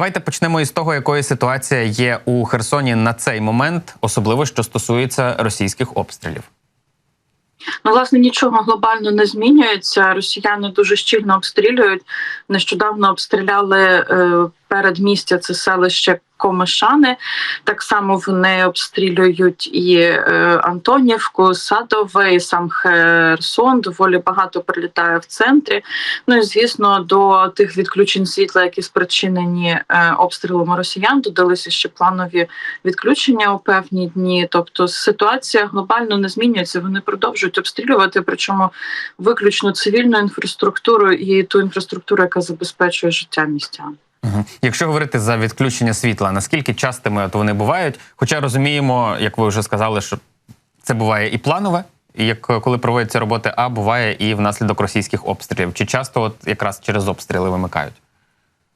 Давайте почнемо із того, якою ситуація є у Херсоні на цей момент, особливо що стосується російських обстрілів. Ну, власне, нічого глобально не змінюється. Росіяни дуже щільно обстрілюють. Нещодавно обстріляли е, передмістя це селище Комишани. Так само вони обстрілюють і е, Антонівку, Садове, і сам Херсон. Доволі багато прилітає в центрі. Ну і звісно, до тих відключень світла, які спричинені е, обстрілами росіян, додалися ще планові відключення у певні дні. Тобто ситуація глобально не змінюється. Вони продовжують обстрілювати, причому виключно цивільну інфраструктуру і ту інфраструктуру, яка забезпечує життя містян. Якщо говорити за відключення світла, наскільки частими от вони бувають? Хоча розуміємо, як ви вже сказали, що це буває і планове, і як коли проводяться роботи, а буває і внаслідок російських обстрілів. Чи часто от якраз через обстріли вимикають?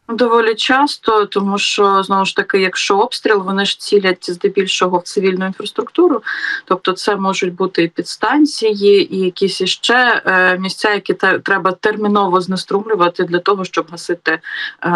Доволі часто, тому що знову ж таки, якщо обстріл, вони ж цілять здебільшого в цивільну інфраструктуру, тобто це можуть бути і підстанції, і якісь іще е, місця, які треба терміново знеструмлювати для того, щоб гасити е,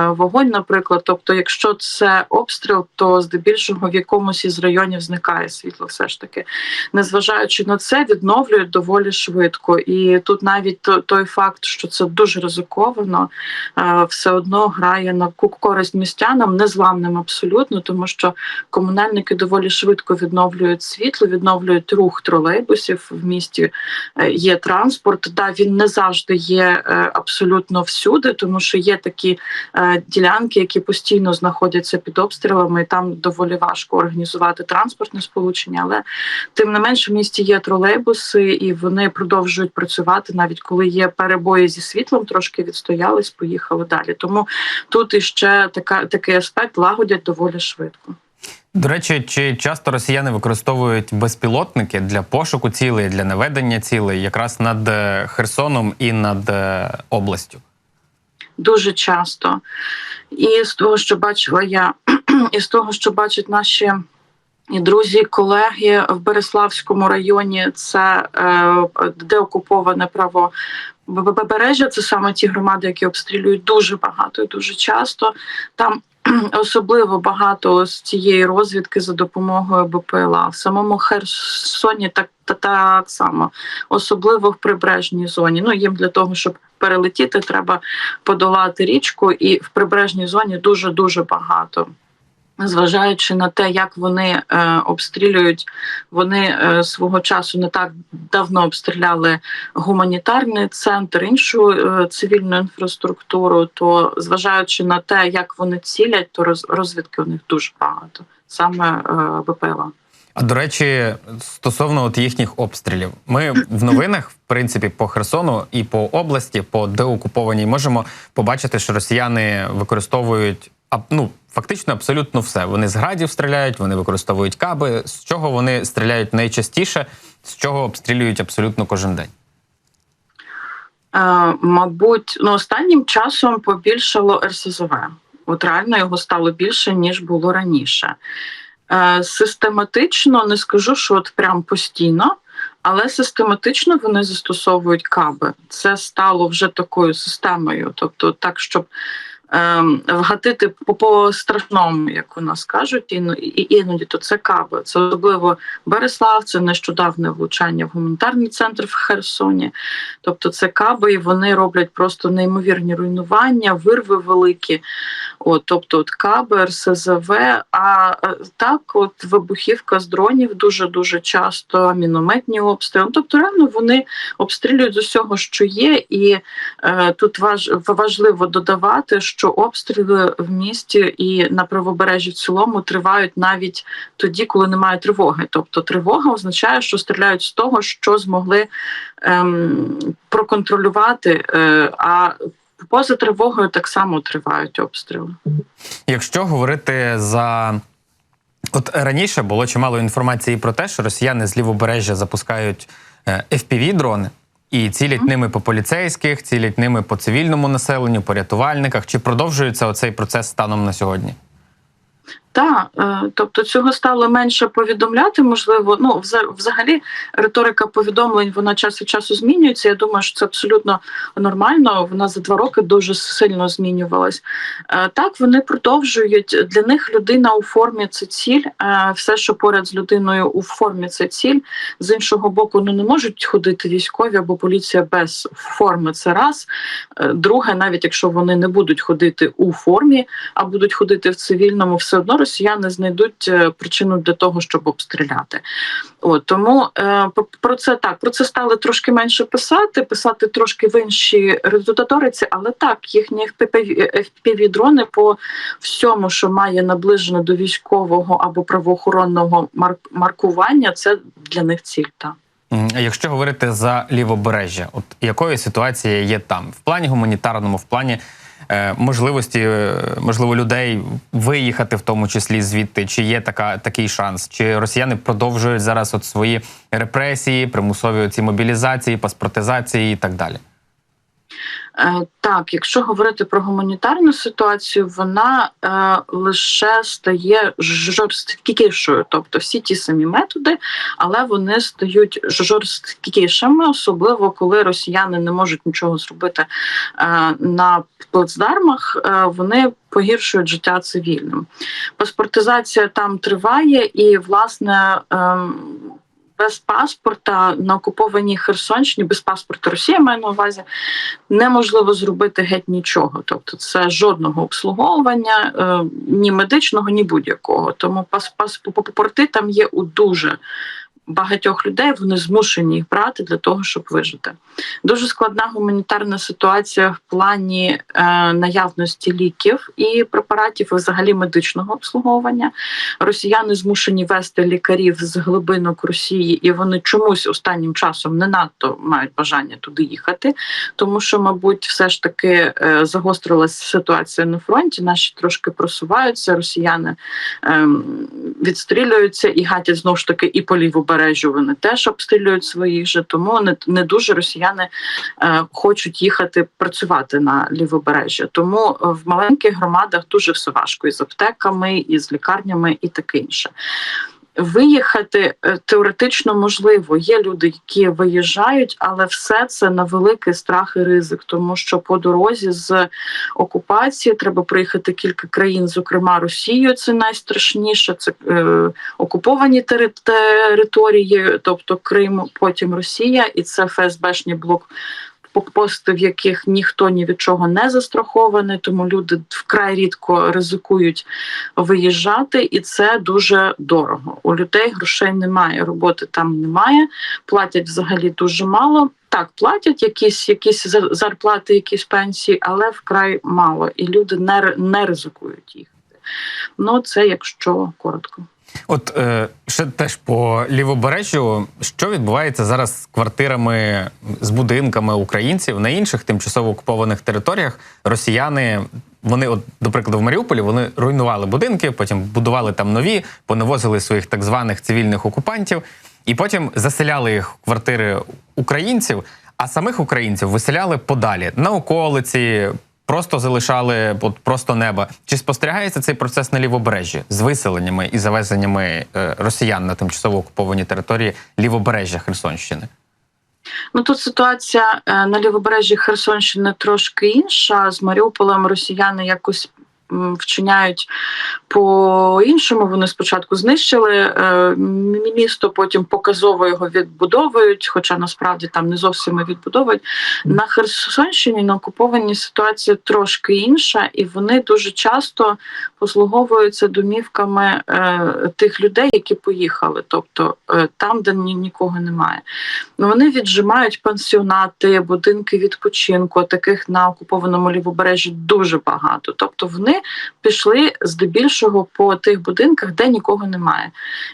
вогонь. Наприклад, тобто, якщо це обстріл, то здебільшого в якомусь із районів зникає світло, все ж таки, незважаючи на це, відновлюють доволі швидко. І тут навіть той факт, що це дуже ризиковано, е, все одно грає на користь містянам, незламним абсолютно, тому що комунальники доволі швидко відновлюють світло, відновлюють рух тролейбусів в місті. е, Є транспорт. Да, він не завжди є е, абсолютно всюди, тому що є такі е, ділянки, які постійно знаходяться під обстрілами, і там доволі важко організувати транспортне сполучення. Але тим не менше в місті є тролейбуси, і вони продовжують працювати навіть коли є перебої зі світлом, трошки відстоялись, поїхали далі. Тому тут іще така такий аспект лагодять доволі швидко. До речі, чи часто росіяни використовують безпілотники для пошуку цілей, для наведення цілей, якраз над е, Херсоном і над е, областю? Дуже часто. І з того, що бачила я, і з того, що бачать наші. Друзі, колеги в Береславському районі це е, деокуповане право побережжя. Це саме ті громади, які обстрілюють дуже багато і дуже часто. Там особливо багато з цієї розвідки за допомогою БПЛА. В самому Херсоні так та так само, особливо в прибережній зоні. Ну їм для того, щоб перелетіти, треба подолати річку, і в прибережній зоні дуже дуже багато. Зважаючи на те, як вони е, обстрілюють, вони е, свого часу не так давно обстріляли гуманітарний центр, іншу е, цивільну інфраструктуру. То зважаючи на те, як вони цілять, то роз, розвідки у них дуже багато, саме е, БПЛА. А до речі, стосовно от їхніх обстрілів, ми в новинах, в принципі, по Херсону і по області, по деокупованій, можемо побачити, що росіяни використовують ну, фактично абсолютно все. Вони з градів стріляють, вони використовують каби. З чого вони стріляють найчастіше, з чого обстрілюють абсолютно кожен день. Е, мабуть, ну останнім часом побільшало РСЗВ. От реально його стало більше ніж було раніше. Е, систематично не скажу, що от прям постійно, але систематично вони застосовують каби. Це стало вже такою системою, тобто так, щоб вгатити по, по страшному, як у нас кажуть, і іноді то це каби. Це особливо Береслав, це нещодавне влучання в гуманітарний центр в Херсоні. Тобто це каби, і вони роблять просто неймовірні руйнування, вирви великі. От, тобто от каби, РСЗВ, а е, так, от вибухівка з дронів дуже дуже часто, мінометні обстріли. Тобто, реально вони обстрілюють з усього, що є, і е, тут важ, важливо додавати, що обстріли в місті і на правобережжі в цілому тривають навіть тоді, коли немає тривоги. Тобто тривога означає, що стріляють з того, що змогли ем, проконтролювати. Е, а Поза тривогою так само тривають обстріли. Якщо говорити за от раніше було чимало інформації про те, що росіяни з лівобережжя запускають fpv дрони і цілять ними по поліцейських, цілять ними по цивільному населенню, по рятувальниках. Чи продовжується оцей процес станом на сьогодні? Так, е, тобто цього стало менше повідомляти. Можливо, ну взагалі риторика повідомлень вона час від часу змінюється. Я думаю, що це абсолютно нормально. Вона за два роки дуже сильно змінювалась. Е, Так, вони продовжують для них людина у формі це ціль. Е, Все, що поряд з людиною у формі, це ціль. З іншого боку, ну не можуть ходити військові або поліція без форми. Це раз. Друге, навіть якщо вони не будуть ходити у формі, а будуть ходити в цивільному, все одно росіяни знайдуть е, причину для того, щоб обстріляти. От тому е, про- це так про це стали трошки менше писати, писати трошки в іншій редакториці, але так їхні fpv дрони по всьому, що має наближено до військового або правоохоронного марк- маркування, це для них ціль. Так. Якщо говорити за лівобережжя, от якою ситуація є там в плані гуманітарному, в плані можливості, е, можливо, людей виїхати, в тому числі звідти, чи є така такий шанс? Чи росіяни продовжують зараз от свої репресії, примусові ці мобілізації, паспортизації і так далі? Е, Так, якщо говорити про гуманітарну ситуацію, вона е, лише стає жорсткішою, тобто всі ті самі методи, але вони стають жорсткішими, особливо коли росіяни не можуть нічого зробити е, на плацдармах, вони погіршують життя цивільним. Паспортизація там триває, і власне. ем, без паспорта на окупованій Херсонщині, без паспорта Росія маю на увазі, неможливо зробити геть нічого. Тобто, це жодного обслуговування, е, ні медичного, ні будь-якого. Тому пас, паспорти там є у дуже багатьох людей. Вони змушені їх брати для того, щоб вижити. Дуже складна гуманітарна ситуація в плані е, наявності ліків і препаратів, і взагалі медичного обслуговування. Росіяни змушені вести лікарів з глибинок Росії, і вони чомусь останнім часом не надто мають бажання туди їхати, тому що, мабуть, все ж таки е, загострилася ситуація на фронті. Наші трошки просуваються. Росіяни ем, відстрілюються і гатять знову ж таки і по лівобережжю. Вони теж обстрілюють своїх же, тому не, не дуже росіяни е, хочуть їхати працювати на лівобережжя. Тому е, в маленьких громадах дуже все важко і з аптеками, і з лікарнями, і таке інше. Виїхати е, теоретично можливо. Є люди, які виїжджають, але все це на великий страх і ризик, тому що по дорозі з окупації треба проїхати кілька країн, зокрема Росію. Це найстрашніше. Це е, окуповані території, тобто Крим, потім Росія, і це ФСБшний блок. Пости, в яких ніхто ні від чого не застрахований, тому люди вкрай рідко ризикують виїжджати, і це дуже дорого. У людей грошей немає, роботи там немає, платять взагалі дуже мало. Так, платять якісь якісь зарплати, якісь пенсії, але вкрай мало, і люди не, не ризикують їхати. Ну, це якщо коротко. От е, ще теж по лівобережжю, що відбувається зараз з квартирами, з будинками українців на інших тимчасово окупованих територіях? Росіяни, вони, от, до прикладу, в Маріуполі вони руйнували будинки, потім будували там нові, поневозили своїх так званих цивільних окупантів, і потім заселяли їх в квартири українців, а самих українців виселяли подалі на околиці. Просто залишали от просто небо. Чи спостерігається цей процес на лівобережжі з виселеннями і завезеннями е, росіян на тимчасово окуповані території лівобережжя Херсонщини? Ну тут ситуація е, на лівобережжі Херсонщини трошки інша. З Маріуполем росіяни якось вчиняють по-іншому. Вони спочатку знищили е, місто, потім показово його відбудовують, хоча насправді там не зовсім і відбудовують. На Херсонщині на окупованій ситуація трошки інша, і вони дуже часто послуговуються домівками е, тих людей, які поїхали, тобто е, там, де ні, нікого немає. Ну, Вони віджимають пансіонати, будинки відпочинку. Таких на окупованому лівобережжі дуже багато. Тобто вони пішли здебільшого по тих будинках, де нікого немає.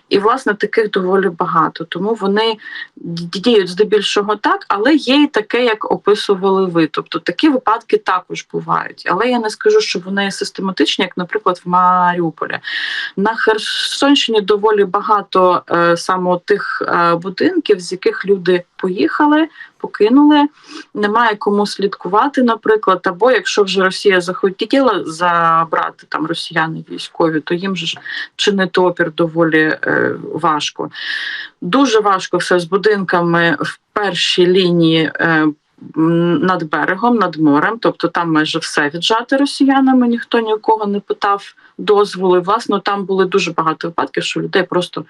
І власне таких доволі багато. Тому вони діють здебільшого так, але є і таке, як описували ви. Тобто такі випадки також бувають. Але я не скажу, що вони систематичні, як, наприклад, в Маріуполі. На Херсонщині доволі багато е, саме тих е, будинків, з яких люди поїхали, покинули. Немає кому слідкувати, наприклад. Або якщо вже Росія захотіла забрати там росіяни військові, то їм ж чинити опір доволі е, важко. Дуже важко все з будинками в першій лінії. Е, над берегом, над морем, тобто там майже все віджати росіянами, ніхто ні у кого не питав дозволу. І, власне, там були дуже багато випадків, що людей просто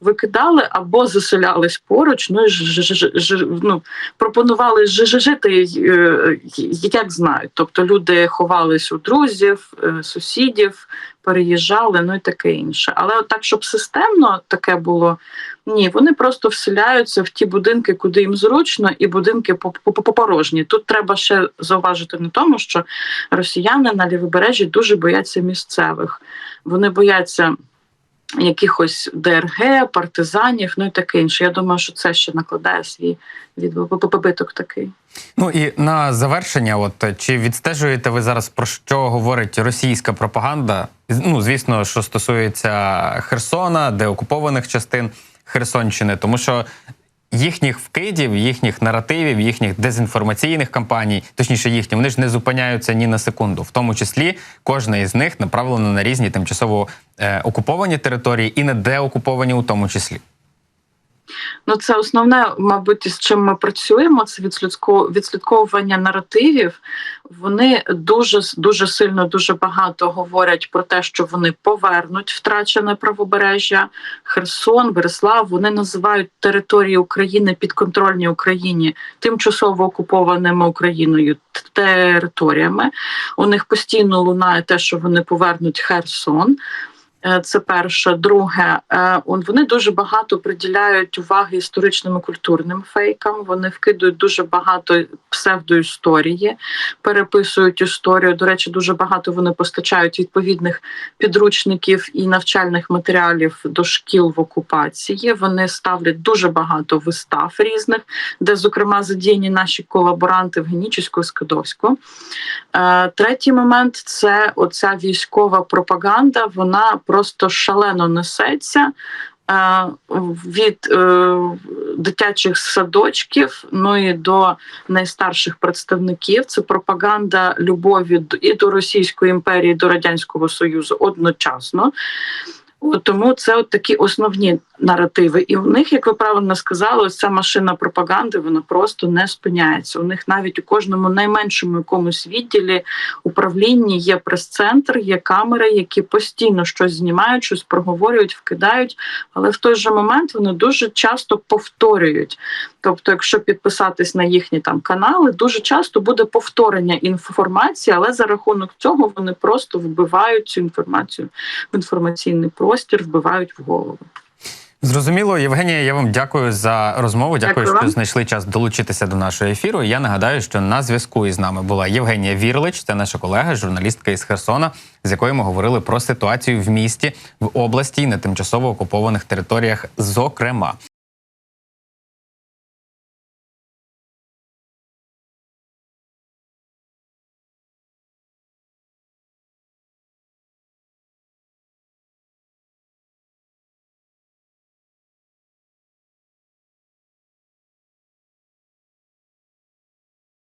викидали або заселялись поруч, ну і ж, ж, ж, ну, пропонували жити е, як знають. Тобто люди ховались у друзів, е, сусідів, переїжджали, ну і таке інше. Але так, щоб системно таке було, ні, вони просто вселяються в ті будинки, куди їм зручно, і будинки по- по- по- порожні. Тут треба ще зауважити на тому, що росіяни на лівобережжі дуже бояться місцевих. Вони бояться якихось ДРГ, партизанів, ну і таке інше. Я думаю, що це ще накладає свій відбиток такий. Ну і на завершення, от чи відстежуєте ви зараз про що говорить російська пропаганда? Ну, звісно, що стосується Херсона, деокупованих частин Херсонщини, тому що їхніх вкидів, їхніх наративів, їхніх дезінформаційних кампаній, точніше їхні, вони ж не зупиняються ні на секунду. В тому числі кожна із них направлена на різні тимчасово е, окуповані території і не деокуповані у тому числі. Ну, це основне, мабуть, з чим ми працюємо. Це відслідковування наративів. Вони дуже дуже сильно, дуже багато говорять про те, що вони повернуть втрачене правобережжя. Херсон, Береслав. Вони називають території України підконтрольні Україні тимчасово окупованими Україною територіями. У них постійно лунає те, що вони повернуть Херсон. Е, Це перше. Друге, е, вони дуже багато приділяють уваги історичним і культурним фейкам. Вони вкидують дуже багато псевдоісторії, переписують історію. До речі, дуже багато вони постачають відповідних підручників і навчальних матеріалів до шкіл в окупації. Вони ставлять дуже багато вистав різних, де, зокрема, задіяні наші колаборанти в Генічеську і. Е, Третій момент це оця військова пропаганда. Вона просто шалено несеться. е, Від е, дитячих садочків, ну і до найстарших представників це пропаганда любові і до Російської імперії, і до Радянського Союзу одночасно. Тому це от такі основні наративи. І в них, як ви правильно сказали, ось ця машина пропаганди вона просто не спиняється. У них навіть у кожному найменшому якомусь відділі управлінні є прес-центр, є камери, які постійно щось знімають, щось проговорюють, вкидають. Але в той же момент вони дуже часто повторюють. Тобто, якщо підписатись на їхні там канали, дуже часто буде повторення інформації, але за рахунок цього вони просто вбивають цю інформацію в інформаційний простір, вбивають в голову. Зрозуміло, Євгенія, я вам дякую за розмову. Дякую, Дякую що знайшли час долучитися до нашого ефіру. Я нагадаю, що на зв'язку із нами була Євгенія Вірлич, це наша колега, журналістка із Херсона, з якою ми говорили про ситуацію в місті, в області і на тимчасово окупованих територіях. Зокрема,